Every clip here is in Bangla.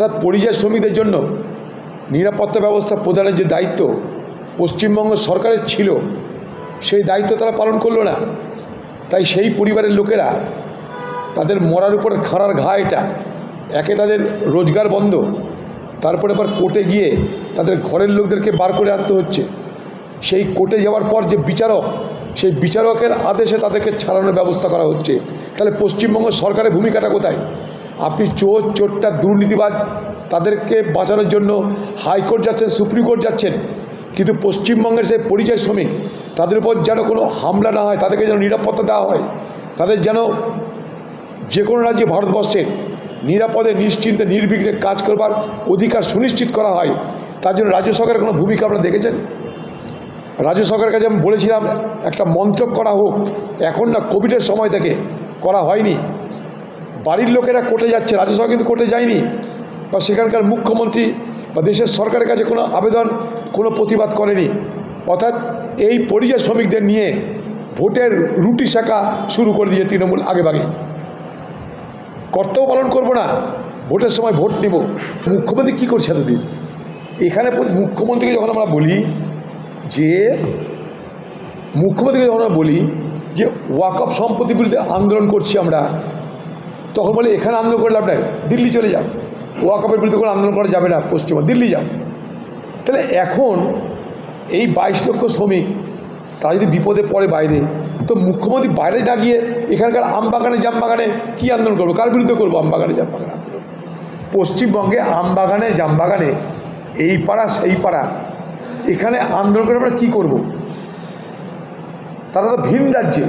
অর্থাৎ পরিযায়ী শ্রমিকদের জন্য নিরাপত্তা ব্যবস্থা প্রদানের যে দায়িত্ব পশ্চিমবঙ্গ সরকারের ছিল, সেই দায়িত্ব তারা পালন করল না। তাই সেই পরিবারের লোকেরা তাদের মরার উপর খাড়ার ঘা এটা। একে তাদের রোজগার বন্ধ। তারপরে আবার কোর্টে গিয়ে তাদের ঘরের লোকদেরকে বার করে আনতে হচ্ছে। সেই কোর্টে যাওয়ার পর যে বিচারক, সেই বিচারকের আদেশে তাদেরকে ছাড়ানোর ব্যবস্থা করা হচ্ছে। তাহলে পশ্চিমবঙ্গ সরকারের ভূমিকাটা কোথায়? আপনি চোর, চোরটা দুর্নীতিবাজ, তাদেরকে বাঁচানোর জন্য হাইকোর্ট যাচ্ছেন, সুপ্রিম কোর্ট যাচ্ছেন। কিন্তু পশ্চিমবঙ্গের সেই পরিযায়ী শ্রমিক, তাদের উপর যেন কোনো হামলা না হয়, তাদেরকে যেন নিরাপত্তা দেওয়া হয়, তাদের যেন যে কোনো রাজ্যে ভারতবর্ষের নিরাপদে, নিশ্চিন্তে, নির্বিঘ্নে কাজ করবার অধিকার সুনিশ্চিত করা হয়, তার জন্য রাজ্য সরকারের কোনো ভূমিকা আপনারা দেখেছেন? রাজ্য সরকারের কাছে আমি বলেছিলাম, একটা মন্ত্রক করা হোক, এখন না কোভিডের সময় থেকে করা হয়নি। বাড়ির লোকেরা কোর্টে যাচ্ছে, রাজ্যসভা কিন্তু কোর্টে যায়নি। বা সেখানকার মুখ্যমন্ত্রী বা দেশের সরকারের কাছে কোনো আবেদন, কোনো প্রতিবাদ করেনি। অর্থাৎ এই পরিযায়ী শ্রমিকদের নিয়ে ভোটের রুটি শাখা শুরু করে দিয়ে তৃণমূল আগে বাগে কর্তব্য পালন করব না, ভোটের সময় ভোট নেব। মুখ্যমন্ত্রী কী করছে এতদিন? এখানে মুখ্যমন্ত্রীকে যখন আমরা বলি যে, মুখ্যমন্ত্রীকে যখন আমরা বলি যে, ওয়াকফ সম্পত্তি বিরুদ্ধে আন্দোলন করছি আমরা তখন বলে, এখানে আন্দোলন করে লাভ নাই, দিল্লি চলে যাও ওয়াকফের বিরুদ্ধে কোনো আন্দোলন করা যাবে না পশ্চিমবঙ্গ, দিল্লি যাও তাহলে এখন এই বাইশ লক্ষ শ্রমিক, তারা যদি বিপদে পড়ে বাইরে, তো মুখ্যমন্ত্রী বাইরে না গিয়ে এখানকার আমবাগানে, জামবাগানে কী আন্দোলন করব? কার বিরুদ্ধে করব আমবাগানে, জামবাগানে আন্দোলন? পশ্চিমবঙ্গে আমবাগানে, জামবাগানে, এই পাড়া, সেই পাড়া, এখানে আন্দোলন করে আমরা কী করব? তারা তো ভিন রাজ্যে।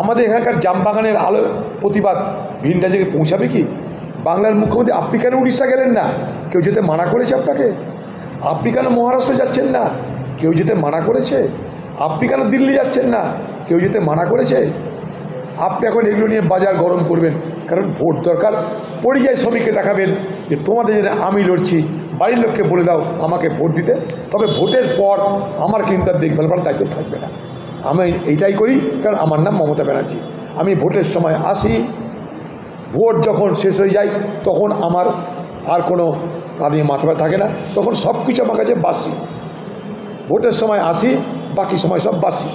আমাদের এখানকার জামবাগানের আলো প্রতিবাদ ভিন রাজ্যে পৌঁছাবে কি? বাংলার মুখ্যমন্ত্রী আপনি কেন উড়িষ্যা গেলেন না? কেউ যেতে মানা করেছে আপনাকে? আপনি কেন মহারাষ্ট্র যাচ্ছেন না? কেউ যেতে মানা করেছে? আপনি কেন দিল্লি যাচ্ছেন না? কেউ যেতে মানা করেছে? আপনি এখন এগুলো নিয়ে বাজার গরম করবেন, কারণ ভোট দরকার। পরিযায়ী শ্রমিককে দেখাবেন যে তোমাদের জন্য আমি লড়ছি, বাড়ির লোককে বলে দাও আমাকে ভোট দিতে। তবে ভোটের পর আমার কিন্তু আর দেখভাল করার দায়িত্ব থাকবে না। আমি এইটাই করি, কারণ আমার নাম মমতা ব্যানার্জি। আমি ভোটের সময় আসি, ভোট যখন শেষ হয়ে যায়, তখন আমার আর কোনো তা নিয়ে মাথা ব্যথা থাকে না, তখন সব কিছু আমার কাছে বাসি। ভোটের সময় আসি, বাকি সময় সব বাসি।